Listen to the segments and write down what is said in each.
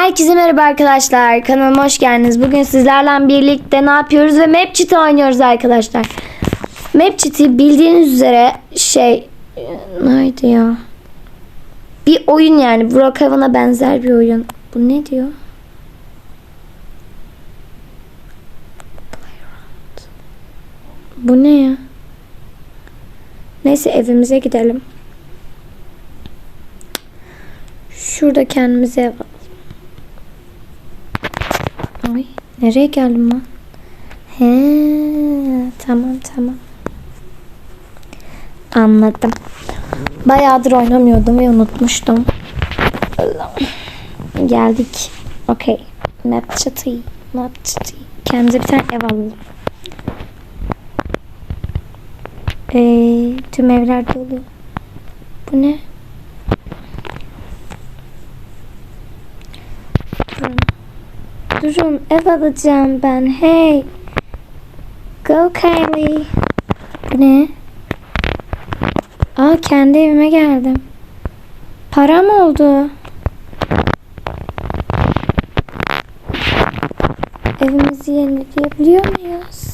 Herkese merhaba arkadaşlar. Kanalıma hoş geldiniz. Bugün sizlerle birlikte ne yapıyoruz ve map cheat oynuyoruz arkadaşlar. Map cheat'i bildiğiniz üzere şey e, neydi ya? Bir oyun yani. Brookhaven'a benzer bir oyun. Bu ne diyor? Bu ne ya? Neyse evimize gidelim. Şurada kendimize ev. Ay nereye geldim lan? He tamam tamam. Anladım. Bayağıdır oynamıyordum ve unutmuştum. Allah'ım. Geldik. Okey. Map çatı. Map çatı. Kendimize bir tane ev alalım. Ee, tüm evler dolu. Bu ne? Durun ev alacağım ben. Hey. Go Kylie. Ne? Aa kendi evime geldim. Param oldu. Evimizi yenileyebiliyor muyuz?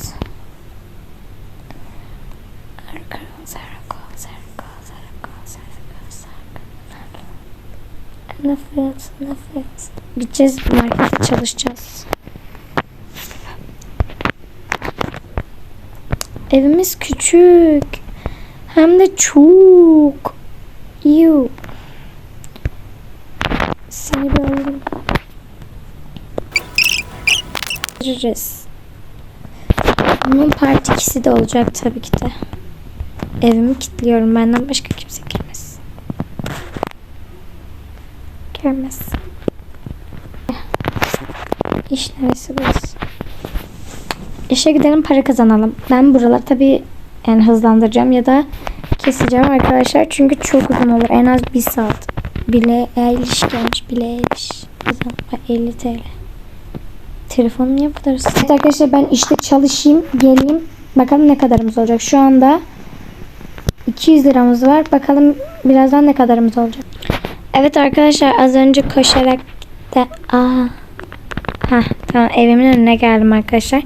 Nefret, nefret. Gideceğiz markete çalışacağız. Evimiz küçük. Hem de çok. Yuh. Seni bir alalım. Gireriz. Bunun part ikisi de olacak tabii ki de. Evimi kilitliyorum. Benden başka Girmez. İş neresi burası? İşe gidelim para kazanalım. Ben buralar tabii yani hızlandıracağım ya da keseceğim arkadaşlar. Çünkü çok uzun olur. En az bir saat. Bile Eilish gelmiş. Bile ay, 50 TL. Telefonum niye bu kadar? Evet arkadaşlar ben işte çalışayım. Geleyim. Bakalım ne kadarımız olacak. Şu anda 200 liramız var. Bakalım birazdan ne kadarımız olacak. Evet arkadaşlar az önce koşarak da aa ha tamam evimin önüne geldim arkadaşlar.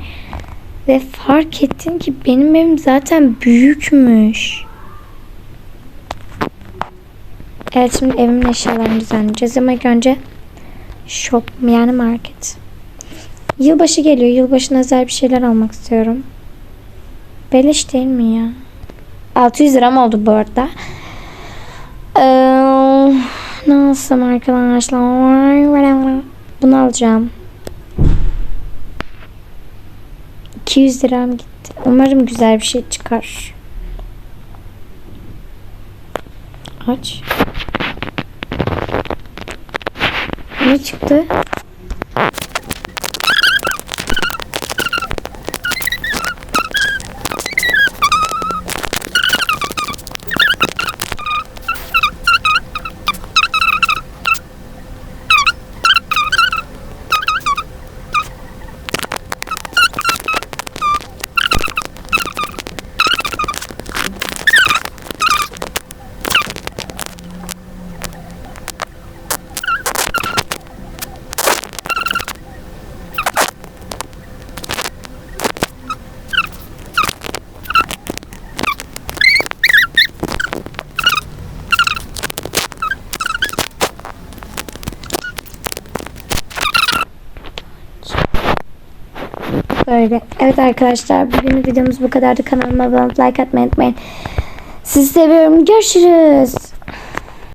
Ve fark ettim ki benim evim zaten büyükmüş. Evet şimdi evimin eşyalarını düzenleyeceğiz ama önce shop yani market. Yılbaşı geliyor. Yılbaşına özel bir şeyler almak istiyorum. Beleş değil mi ya? 600 liram oldu bu arada. Ee, ne alsam arkadaşlar? Bunu alacağım. 200 liram gitti. Umarım güzel bir şey çıkar. Aç. Ne çıktı? Böyle. Evet arkadaşlar bugün videomuz bu kadardı. Kanalıma abone like atmayı unutmayın. Sizi seviyorum. Görüşürüz.